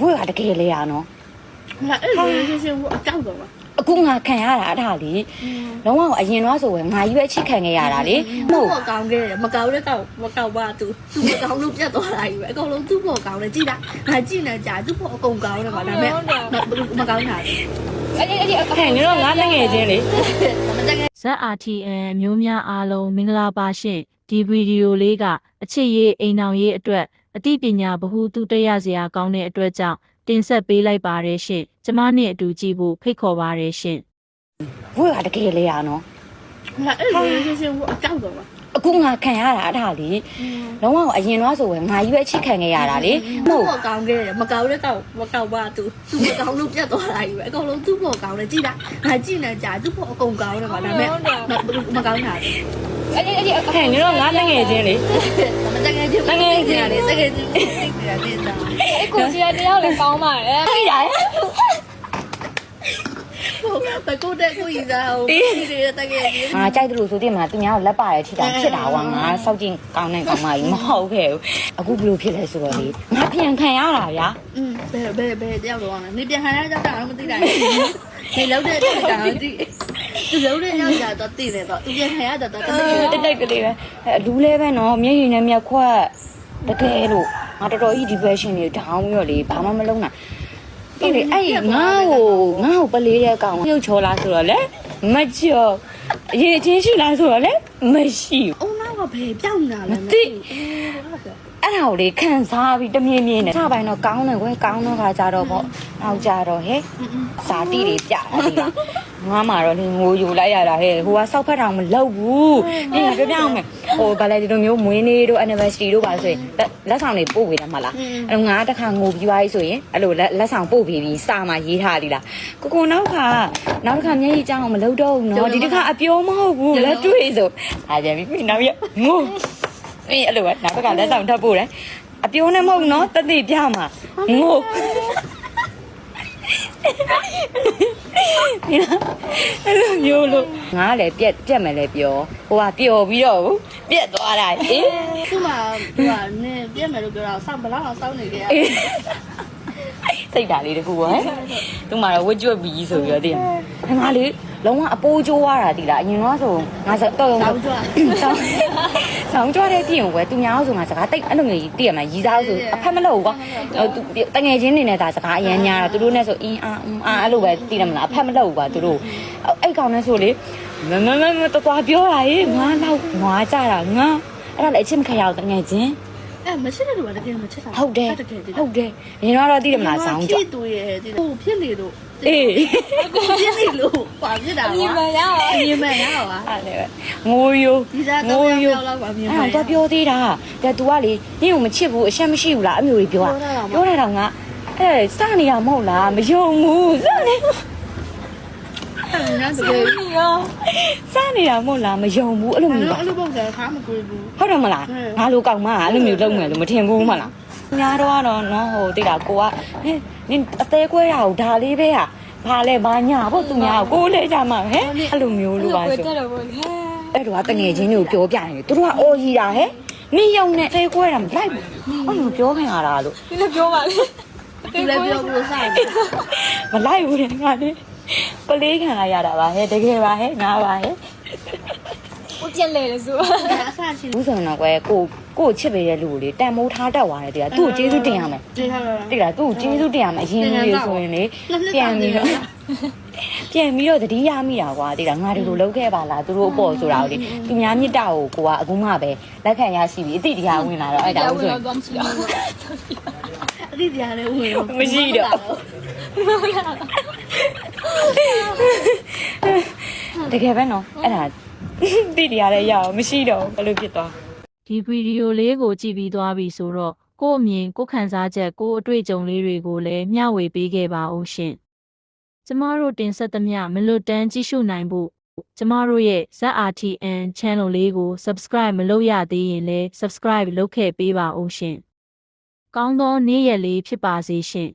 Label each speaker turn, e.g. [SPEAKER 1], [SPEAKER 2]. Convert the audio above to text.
[SPEAKER 1] ဘွေကတကယ်လေရနော်
[SPEAKER 2] ငါအဲ့လိုရှင်းရှင်းကိုအကြောက်တော့ပါ
[SPEAKER 1] အခုငါခံရတာအဲ့ဒါလေလုံးဝအရင်တော့ဆိုရင်ငါကြီးပဲအချစ်ခံခဲ့ရတာလေမ
[SPEAKER 2] မ
[SPEAKER 1] ဟုတ်
[SPEAKER 2] ဟုတ်ကောင်းခဲ့တယ်မကောင်းတဲ့ကောက်မကောက်ပါသူသူမကောင်းလို့ပြတ်သွားတာကြီးပဲအကုန်လုံးသူ့ဖို့ကောင်းတယ်ကြည်လားငါကြည့်နေကြသူ့ဖို့အကုန်ကောင်းတယ်ပါဒါပေမဲ့မကောင်းတာ
[SPEAKER 1] အဲ့ဒီအဲ့ဒီဟဲ့နင်တို့ငါတငယ်ချင်းလေ
[SPEAKER 2] မတကယ်
[SPEAKER 3] ZRTN မျိုးများအားလုံးမင်္ဂလာပါရှင်ဒီဗီဒီယိုလေးကအချစ်ရေးအိမ်အောင်ရေးအတွက် အသိပညာဗဟုသုတရစရာကောင်းတဲ့အတွက်ကြောင့်တင်ဆက်ပေးလိုက်ပါတယ်ရှင်ကျမနဲ့အတူကြည့်ဖို့ဖိတ်ခေါ်ပါတယ်ရှင်
[SPEAKER 1] ဘွေကတကယ်လေရနော်
[SPEAKER 2] ငါအဲ့လိုရှင်းရှင်းကိုအကြောက်တော့ပါ
[SPEAKER 1] အခုငါခံရတာအဲ့ဒါလေလုံးဝအရင်တော့ဆိုရင်ငါကြီးပဲအချစ်ခံခဲ့ရတာလေမ
[SPEAKER 2] မ
[SPEAKER 1] ဟုတ်
[SPEAKER 2] ဟုတ်ကောင်းခဲ့တယ်မကောင်းတဲ့ကောက်မကောက်ပါသူသူမကောင်းလို့ပြတ်သွားတာကြီးပဲအကုန်လုံးသူ့ဖို့ကောင်းတယ်ကြည်လားငါကြည့်နေကြသူ့ဖို့အကုန်ကောင်းတယ်ပါဒါပေမဲ့မကောင်းတာ
[SPEAKER 1] အဲ့ဒီအဲ့ဒီ ဟဲ့နင်တို့ငါတငယ်ချင်းလေ
[SPEAKER 2] မတကယ်ချင်းတကယ်ချင်းလေတကယ်ချင်းသိနေတာသိတာ
[SPEAKER 4] အဲ့ကိုကြီးကတယောက်လည်းကောင်းပါတယ်
[SPEAKER 1] အဲ့ဒါ
[SPEAKER 2] ဟုတ်ဘကိုတဲ့ကိုကြီးသားဟိုဒီတွေတကယ်ချင်း
[SPEAKER 1] ငါကြိုက်တယ်လို့ဆိုတင်မလားသူများကိုလက်ပါရထိတာဖြစ်တာကွာငါစောက်ကျင်ကောင်းတဲ့ကောင်မကြီးမဟုတ်ခဲ့ဘူးအခုဘလို့ဖြစ်လဲဆိုတော့လေငါပြန်ခံရတာဗျာ
[SPEAKER 2] อืมဘယ်ဘယ်ဘယ်တယောက်တော့နေပြန်ခံရကြတာတော့မသိတာနေလောက်တဲ့တက်တာတော့ သိသူလုံးတဲ့ရောက်ကြတော့သိတယ်တော့သူပြန်ခံရတော့တော့သိတယ်
[SPEAKER 1] တိတ်တိတ်ကလေးပဲအဲလူလဲပဲနော်မျက်ရည်နဲ့မျက်ခွက်တကယ်လို့ငါတော်တော်ကြီး depression တွေဒေါင်းပြီးတော့လေဘာမှမလုပ်နိုင်ဒီလေအဲ့ငါ့ကိုငါ့ကိုပလေးတဲ့ကောင်ပြုတ်ချောလားဆိုတော့လေမကြောက်အရင်ချင်းရှိလားဆိုတော့လေမရှိဘူး
[SPEAKER 2] အုံနောက်ကဘယ်ပြောင်းလာလဲ
[SPEAKER 1] အဲ့ဒါကိုလေခံစားပြီးတမြင်မြင်နဲ့စပိုင်းတော့ကောင်းတယ်ကွယ်ကောင်းတော့ခါကြတော့ပေါ့နောက်ကြတော့ဟဲ့ဇာတိတွေပြတာဒီကငါမှတော့လေငိုယူလိုက်ရတာဟဲ့ဟိုကစောက်ဖက်တောင်မလုပ်ဘူးဒီကပြောပြအောင်မယ်ဟိုဗာလေဒီလိုမျိုးမွေးနေ့တို့ anniversary တို့ပါဆိုရင်လက်လက်ဆောင်တွေပို့ပေးတယ်မလားအဲ့တော့ငါတစ်ခါငိုပြီးသွားပြီဆိုရင်အဲ့လိုလက်လက်ဆောင်ပို့ပေးပြီးစာမှရေးထားသည်လားကိုကိုနောက်ခါနောက်တစ်ခါမျက်ရည်ကြောင်မလုပ်တော့ဘူးနော်ဒီတစ်ခါအပြောမဟုတ်ဘူးလက်တွေ့ဆိုအားကြပြီပြီနောက်ရငို အေးအဲ့လိုပဲနောက်တစ်ခါလက်ဆောင်ထပ်ပို့တယ်အပြိုးနဲ့မဟုတ်နော်တသိပြမှာငိုဒီလားအဲ့လိုမျိုးလို့ငါလည်းပြက်ပြက်မယ်လည်းပြောဟိုကပျော်ပြီးတော့ပြက်သွားတာအေး
[SPEAKER 2] သူ့မှာသူကနင်းပြက်မယ်လို့ပြောတာစောင့်ဘလောက်အောင်စောင့်နေကြရ
[SPEAKER 1] စိတ်ဓာတ်လေးတခုပဲသူမှတော့ဝတ်ကြွက်ပြီးဆိုပြီးတော့တည် ငါလေလုံးဝအပိုးကျိုးသွားတာတည်လားအရင်တော့ဆိုငါစတော့ရုံ
[SPEAKER 2] စောင့်ကြွ
[SPEAKER 1] ဆောင်းဆောင်းကြွတဲ့ပြင်ကိုပဲသူများဆိုငါစကားတိတ်အဲ့လိုမျိုးကြီးတည်ရမှာရီစားဆိုအဖက်မလို့ကွာတငယ်ချင်းနေနဲ့ဒါစကားအရန်ညာတာသူတို့နဲ့ဆိုအင်းအာအာအဲ့လိုပဲတည်တယ်မလားအဖက်မလို့ကွာသူတို့အဲ့ကောင်နဲ့ဆိုလေမမမမတော်တော်ပြောတာဟေးငါတော့ငွားကြတာငါအဲ့ဒါလည်းအချင်းမခရအောင်တငယ်ချင်း
[SPEAKER 2] အဲမချစ်တဲ့လူကတကယ်မချစ်တာ
[SPEAKER 1] ဟုတ်တယ်
[SPEAKER 2] တကယ်
[SPEAKER 1] ဟုတ်တယ်ရင်တော့တည်တယ်မလားဆောင်းကြွ
[SPEAKER 2] ဖြစ်သူရဲ့ဒီဟိုဖြစ်နေလို့
[SPEAKER 1] အေး
[SPEAKER 2] ကိုဖြစ်နေလို့ပါဖြစ်တာ
[SPEAKER 4] ဒီမှာရပါ
[SPEAKER 2] အမြင်မှန်ရပါ
[SPEAKER 1] အဲ့လေငိုယို
[SPEAKER 2] ဒီစားတော့ရောက်လောက်ပါမြင်မှန်
[SPEAKER 1] အဲ့တော့ပြောသေးတာတဲ့ तू ကလေနင့်ကိုမချစ်ဘူးအရှက်မရှိဘူးလားအမျိုးကြီးပြောတာပြောတာတော့ငါအဲစနေရမဟုတ်လားမယုံဘူးစနေ
[SPEAKER 2] အဲ့ဒါတကယ်
[SPEAKER 4] ရော
[SPEAKER 1] စနေရမဟုတ်လားမယုံဘူးအဲ့လို
[SPEAKER 2] အဲ့
[SPEAKER 1] မျိုး
[SPEAKER 2] လို
[SPEAKER 1] ပါ
[SPEAKER 2] အဲ့လိုပုံစံခါမကွေးဘူး
[SPEAKER 1] ဟုတ်တယ်မလားငါလိုကောက်မအဲ့လိုမျိုးလုပ်မယ်လို့မထင်ဘူးမလားညာတော့ကတော့နော်ဟိုတိတ်တာကိုကဟင်းနင်အသေးကွဲတာကိုဒါလေးပဲဟာဘာလဲဘာညာဖို့သူများကိုကိုလဲကြမှာဟဲ့အဲ့လိုမျိုးလို့ပါ
[SPEAKER 4] ကို
[SPEAKER 1] ဆို
[SPEAKER 4] တက်တော့ဘောလေ
[SPEAKER 1] အဲ့တော့တငယ်ချင်းတွေကိုပြောပြနေတယ်သူတို့ကအော်ကြီးတာဟဲ့နင်ယုံနဲ့သေးကွဲတာမလိုက်ဘူးအဲ့လိုပြောခင်ရတာလို့
[SPEAKER 4] ဒီလိုပြောပါလေ
[SPEAKER 2] သူလည်းပြောလို့စတယ်
[SPEAKER 1] မလိုက်ဘူးလေငါလေ ပလေးခံလိုက်ရတာပါဟဲ့တကယ်ပါဟဲ့ငါပါဟဲ့
[SPEAKER 4] ကိုပြန်လေလေဆို
[SPEAKER 2] အဆချင်း
[SPEAKER 1] ဘူးဆိုတော့ကွယ်ကိုကိုချစ်ပေးတဲ့လူကိုလေတန်မိုးထားတတ်သွားတယ်တကယ်သူ့ကိုကျေးဇူးတင်ရမယ်
[SPEAKER 2] ဒီဟာတော့
[SPEAKER 1] တိလားသူ့ကိုကျေးဇူးတင်ရမယ်အရင်လူတွေဆိုရင်လေပြန်ပြီးတော့ပြန်ပြီးတော့တတိယမိတာကွာတိလားငါဒီလိုလုပ်ခဲ့ပါလားသူတို့အပေါ်ဆိုတာကိုလေသူများမြစ်တာကိုကိုကအခုမှပဲလက်ခံရရှိပြီအတိတရားဝင်လာတော့အဲ့ဒါ
[SPEAKER 4] ရောက်
[SPEAKER 1] ဘူးဆို
[SPEAKER 4] ဝင်
[SPEAKER 1] ရင်
[SPEAKER 4] တော့မရှိတော့
[SPEAKER 2] အတိတရားလည်းဝင်
[SPEAKER 1] မရှိတော့တ ကယ်ပဲနော်အဲ့ဒါတိတရားလည်းရအောင်မရှိတော့ဘယ်လိုဖြစ်သွား
[SPEAKER 3] ဒီဗီဒီယိုလေးကိုကြည့်ပြီးသွားပြီဆိုတော့ကိုယ့်အမြင်ကိုယ့်ခံစားချက်ကိုယ့်အတွေ့အကြုံလေးတွေကိုလည်းမျှဝေပေးခဲ့ပါဦးရှင်ကျမတို့တင်ဆက်သမျှမလွတ်တမ်းကြည့်ရှုနိုင်ဖို့ကျမတို့ရဲ့ ZRTN channel လေးကို subscribe မလုပ်ရသေးရင်လည်း subscribe လုပ်ခဲ့ပေးပါဦးရှင်ကောင်းသောနေ့ရက်လေးဖြစ်ပါစေရှင်